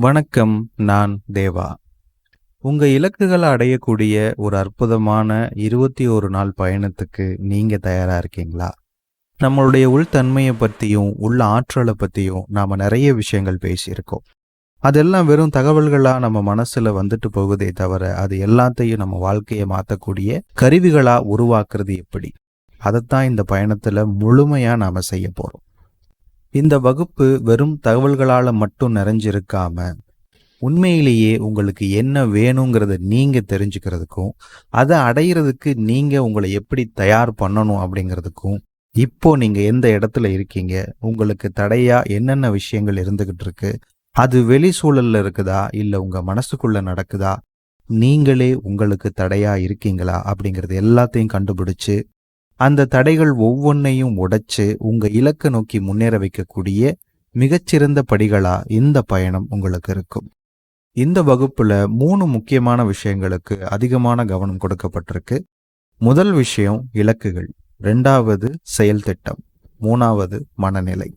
வணக்கம் நான் தேவா. உங்க இலக்குகளை அடையக்கூடிய ஒரு அற்புதமான இருபத்தி ஒரு நாள் பயணத்துக்கு நீங்க தயாரா இருக்கீங்களா? நம்மளுடைய உள்தன்மையை பத்தியும் உள்ள ஆற்றலை பத்தியும் நாம நிறைய விஷயங்கள் பேசியிருக்கோம். அதெல்லாம் வெறும் தகவல்களா நம்ம மனசுல வந்துட்டு போகுதே தவிர அது எல்லாத்தையும் நம்ம வாழ்க்கையை மாத்தக்கூடிய கருவிகளா உருவாக்குறது எப்படி? அதைத்தான் இந்த பயணத்துல முழுமையா நாம செய்ய போறோம். இந்த வகுப்பு வெறும் தகவல்களால் மட்டும் நிறைஞ்சிருக்காம உண்மையிலேயே உங்களுக்கு என்ன வேணுங்கிறத நீங்க தெரிஞ்சுக்கிறதுக்கும் அதை அடையிறதுக்கு நீங்க உங்களை எப்படி தயார் பண்ணணும் அப்படிங்கிறதுக்கும் இப்போ நீங்க எந்த இடத்துல இருக்கீங்க உங்களுக்கு தடையா என்னென்ன விஷயங்கள் இருந்துகிட்டு இருக்கு அது வெளி சூழல்ல இருக்குதா இல்ல உங்க மனசுக்குள்ள நடக்குதா நீங்களே உங்களுக்கு தடையா இருக்கீங்களா அப்படிங்கிறது எல்லாத்தையும் கண்டுபிடிச்சு அந்த தடைகள் ஒவ்வொன்றையும் உடைச்சு உங்க இலக்கை நோக்கி முன்னேற வைக்கக்கூடிய மிகச்சிறந்த படிகளா இந்த பயணம் உங்களுக்கு இருக்கும். இந்த வகுப்புல மூணு முக்கியமான விஷயங்களுக்கு அதிகமான கவனம் கொடுக்கப்பட்டிருக்கு. முதல் விஷயம் இலக்குகள். ரெண்டாவது செயல் திட்டம். மூணாவது மனநிலை.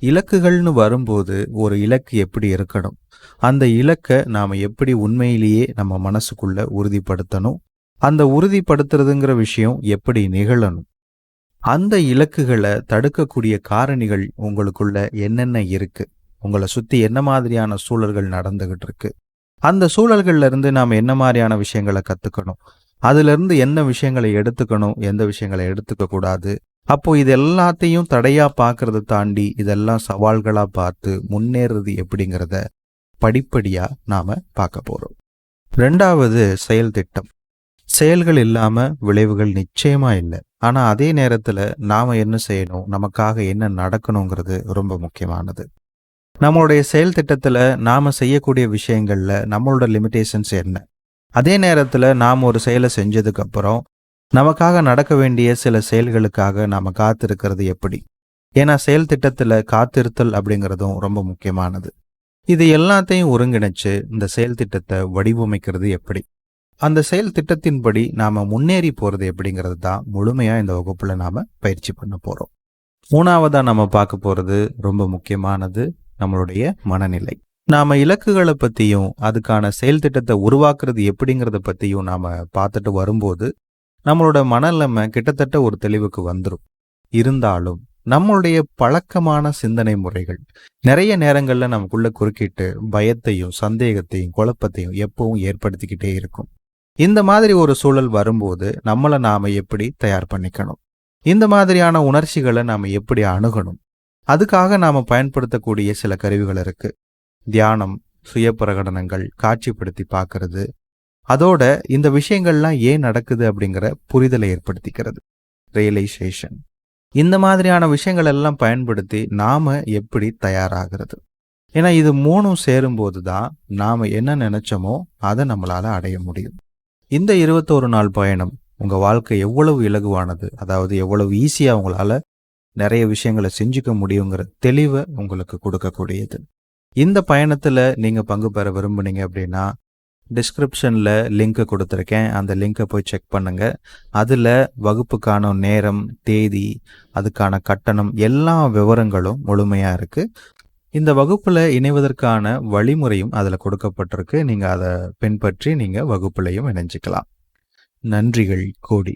இலக்குகள்னு வரும்போது ஒரு இலக்கு எப்படி இருக்கணும்? அந்த இலக்கை நாம எப்படி உண்மையிலேயே நம்ம மனசுக்குள்ள உறுதிப்படுத்தணும்? அந்த உறுதிப்படுத்துறதுங்கிற விஷயம் எப்படி நிகழணும்? அந்த இலக்குகளை தடுக்கக்கூடிய காரணிகள் உங்களுக்குள்ள என்னென்ன இருக்கு? உங்களை சுத்தி என்ன மாதிரியான சூழல்கள் நடந்துகிட்டு இருக்கு அந்த சூழல்கள்ல இருந்து நாம் என்ன மாதிரியான விஷயங்களை கத்துக்கணும்? அதுல இருந்து என்ன விஷயங்களை எடுத்துக்கணும்? எந்த விஷயங்களை எடுத்துக்க கூடாது? அப்போ இது எல்லாத்தையும் தடையா பார்க்கறத தாண்டி இதெல்லாம் சவால்களா பார்த்து முன்னேறது எப்படிங்கிறத படிப்படியா நாம பார்க்க போறோம். ரெண்டாவது செயல் திட்டம். செயல்கள் இல்லாமல் விளைவுகள் நிச்சயமாக இல்லை. ஆனால் அதே நேரத்தில் நாம் என்ன செய்யணும்? நமக்காக என்ன நடக்கணுங்கிறது ரொம்ப முக்கியமானது. நம்மளுடைய செயல் திட்டத்தில் நாம் செய்யக்கூடிய விஷயங்களில் நம்மளோட லிமிட்டேஷன்ஸ் என்ன? அதே நேரத்தில் நாம் ஒரு செயலை செஞ்சதுக்கப்புறம் நமக்காக நடக்க வேண்டிய சில செயல்களுக்காக நாம் காத்திருக்கிறது எப்படி? ஏன்னா செயல் திட்டத்தில் காத்திருத்தல் அப்படிங்கிறதும் ரொம்ப முக்கியமானது. இது எல்லாத்தையும் ஒருங்கிணைச்சு இந்த செயல் திட்டத்தை வடிவமைக்கிறது எப்படி? அந்த செயல் திட்டத்தின்படி நாம முன்னேறி போறது எப்படிங்கிறது தான் முழுமையா இந்த வகுப்புல நாம பயிற்சி பண்ண போறோம். மூணாவதா நம்ம பார்க்க போறது ரொம்ப முக்கியமானது நம்மளுடைய மனநிலை. நாம இலக்குகளை பத்தியும் அதுக்கான செயல் திட்டத்தை உருவாக்குறது எப்படிங்கிறத பத்தியும் நாம பார்த்துட்டு வரும்போது நம்மளோட மனநிலைமை கிட்டத்தட்ட ஒரு தெளிவுக்கு வந்துடும் இருந்தாலும் நம்மளுடைய பழக்கமான சிந்தனை முறைகள் நிறைய நேரங்கள்ல நமக்குள்ள குறுக்கிட்டு பயத்தையும் சந்தேகத்தையும் குழப்பத்தையும் எப்பவும் ஏற்படுத்திக்கிட்டே இருக்கும். இந்த மாதிரி ஒரு சூழல் வரும்போது நம்மளை நாம எப்படி தயார் பண்ணிக்கணும்? இந்த மாதிரியான உணர்ச்சிகளை நாம எப்படி அணுகணும்? அதுக்காக நாம பயன்படுத்தக்கூடிய சில கருவிகள் இருக்கு. தியானம் சுய பிரகடனங்கள் காட்சிப்படுத்தி பார்க்கறது. அதோட இந்த விஷயங்கள்லாம் ஏன் நடக்குது அப்படிங்கிற புரிதலை ஏற்படுத்திக்கிறது. ரியலைசேஷன் இந்த மாதிரியான விஷயங்கள் எல்லாம் பயன்படுத்தி நாம எப்படி தயாராகிறது? ஏன்னா இது மூணும் சேரும்போது தான் நாம என்ன நினைச்சோமோ அதை நம்மளால அடைய முடியும். இந்த இருபத்தோரு நாள் பயணம் உங்கள் வாழ்க்கை எவ்வளவு இலகுவானது? அதாவது எவ்வளவு ஈஸியாக உங்களால் நிறைய விஷயங்களை செஞ்சுக்க முடியுங்கிற தெளிவை உங்களுக்கு கொடுக்கக்கூடியது. இந்த பயணத்தில் நீங்கள் பங்கு பெற விரும்புனீங்க அப்படின்னா டிஸ்கிரிப்ஷனில் லிங்க்கை கொடுத்துருக்கேன். அந்த லிங்க்கை போய் செக் பண்ணுங்க. அதில் வகுப்புக்கான நேரம் தேதி அதுக்கான கட்டணம் எல்லா விவரங்களும் முழுமையாக இருக்குது இந்த வகுப்பில் இணைவதற்கான வழிமுறையும் அதில் கொடுக்கப்பட்டிருக்கு. நீங்கள் அதை பின்பற்றி நீங்கள் வகுப்புலையும் இணைஞ்சுக்கலாம். நன்றிகள் கோடி.